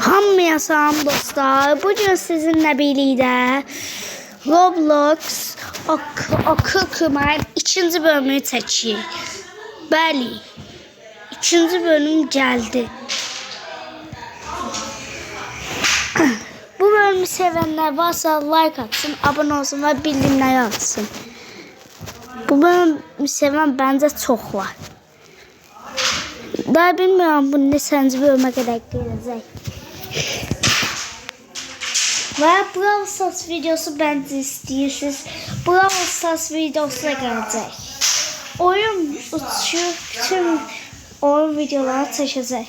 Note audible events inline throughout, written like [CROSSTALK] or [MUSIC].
Hamıya salam dostlar. Bugün sizinle birlikte Roblox ok Akıl Kımar ikinci bölümünü çəkir. Bəli. İkinci bölüm geldi. Bu bölümü sevenler varsa like atsın, abone olsun ve bildirimleri atsın. Bu bölümü seven bence çok var. Daha bilmiyorum bu neçənci bölümə qədər gələcək. Və Brawl Stars videosu bence istiyorsunuz. Brawl Stars videosu da gələcək. Oyun uçuyor, bütün oyun videoları çəkəcək.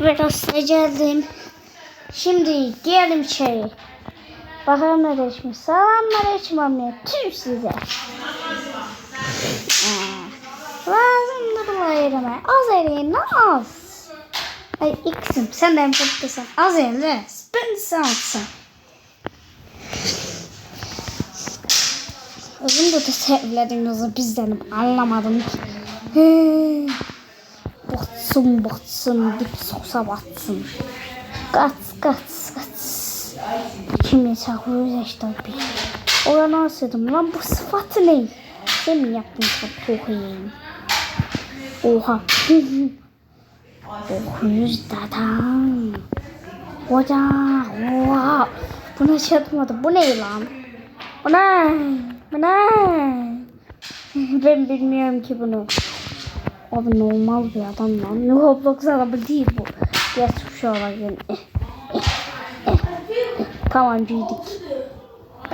Ve dostlar geldim. Şimdi geldim içeri. Bakalım ne değişmiş. Selamünaleyküm amca. Tüm size. Lazım da bu ayırma. Az eriyin az. Ay iksim sen de hem kapıtasın. Az de sen atsın. Uzun da sevlediğinizi bizdenim anlamadım ki. Batsın batsın dip sosa batsın. Kaç kaç kaç. Kimi çağırıyor işte bir. Orana asıyordum lan bu sıfatı ne? Sen mi yaptın sıfatı Oha. Okuyuz dadam. Hoca. Oha. Buna şey yapmadı. Bu ne lan? Bu ne? Bu ne? [LAUGHS] Ben bilmiyorum ki bunu. Abi normal bir adam lan. Roblox adamı değil bu. Geç şu olabilir. Eh, eh, eh. Tamam büyüdük.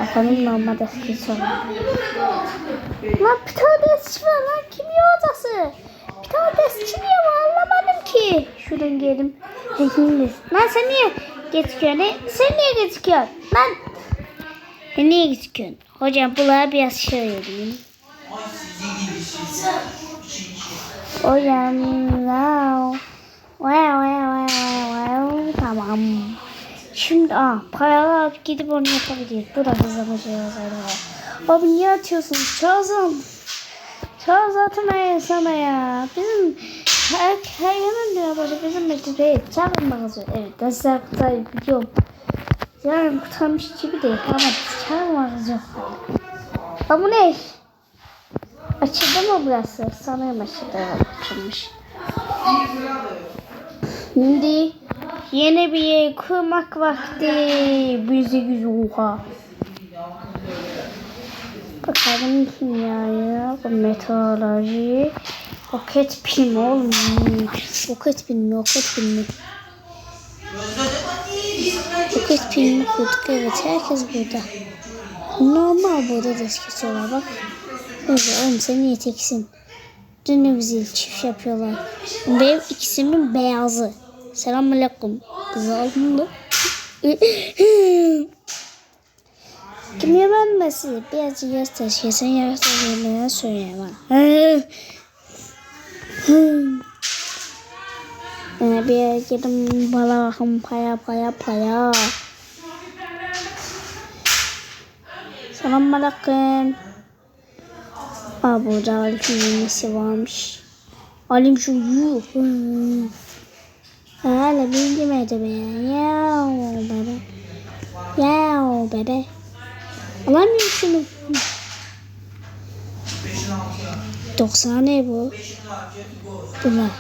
Bakalım normal eski sonra. Lan eski var lan. Kimya odası? Eski niye var anlamadım ki. Şuradan. Hekimiz. Lan sen niye geçiyorsun? he? Sen niye geçiyorsun? Lan. Sen niye geçiyorsun? Hocam bunlara biraz şey vereyim. Hocam. Wow wow wow wow. Tamam. Şimdi ah paralar alıp gidip onu yapabiliriz. Bu da bir şey olsaydı. Abi niye atıyorsun? Çağızım. Çağız atmayın sana ya. Bizim her, her yanın diyor böyle bizim metreye çağırmaz. Evet dersler kutayı biliyorum. Yani kurtarmış gibi değil ama çağırmaz yok. Ama ne? Açıldı mı burası? Sanırım açıldı. Açılmış. Şimdi yeni bir yer kurmak vakti. Bizi güzel oha. Bakalım kimyaya, meteoroloji, roket pilmi oğlum. Roket pilmi, roket pilmi. Roket pilmi kurduk evet herkes burada. Normal burada da geçiyorlar bak. Evet oğlum sen niye teksin? Dün de bizi çift yapıyorlar. Benim ikisimin beyazı. Selamünaleyküm. Kızı aldım Kim yamanması? Birazcık göster. Kesin göster. söyleyemem. Ee, bir yere gidin bana bakın paya paya paya. Selamünaleyküm. Aa burada Alim'in nesi varmış. Alim şu yuh. Hala bilmedi be. Yav bebe. Yav bebe. Alamıyorum şunu. 90 ne bu? Bunlar.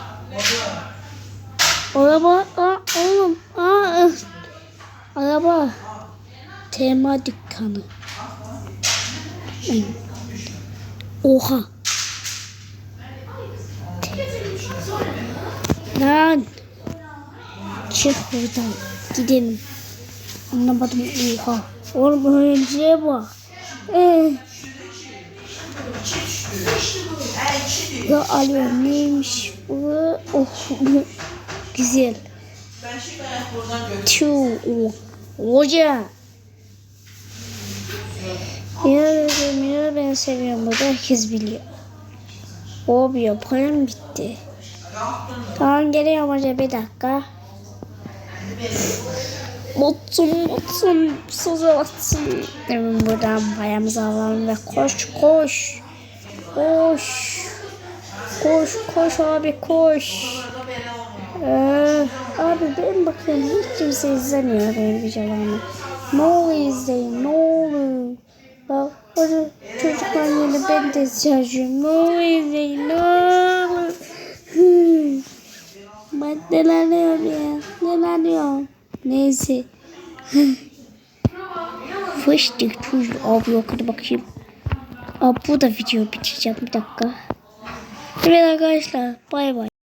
Araba. Aa, oğlum. Aa, araba. Tema dükkanı. Oha. Lan. Çık buradan. Gidelim. Anlamadım. Oha. Oğlum öğrenciye bak. Ee. Ya alıyorum neymiş bu? Oh. Güzel. Tüh. Hoca. Ya dedim ya ben seviyorum burada herkes biliyor. O bir yapayım bitti. Tamam geliyorum hoca bir dakika. Mutsun mutsun söz atsın. Demin buradan payamızı alalım ve koş koş. Koş. Koş koş abi koş. Ee, abi ben bakıyorum hiç kimse izlemiyor benim videolarımı. Ne olur izleyin ne olur. Bak orada çocuklar yeni ben de izleyeceğim. Ne olur izleyin ne olur. Neler diyorum ya neler diyorum. Neyse. [LAUGHS] Fıştık çocuk abi hadi bakayım. Abi bu da video biteceğim bir dakika. Evet arkadaşlar bay bay.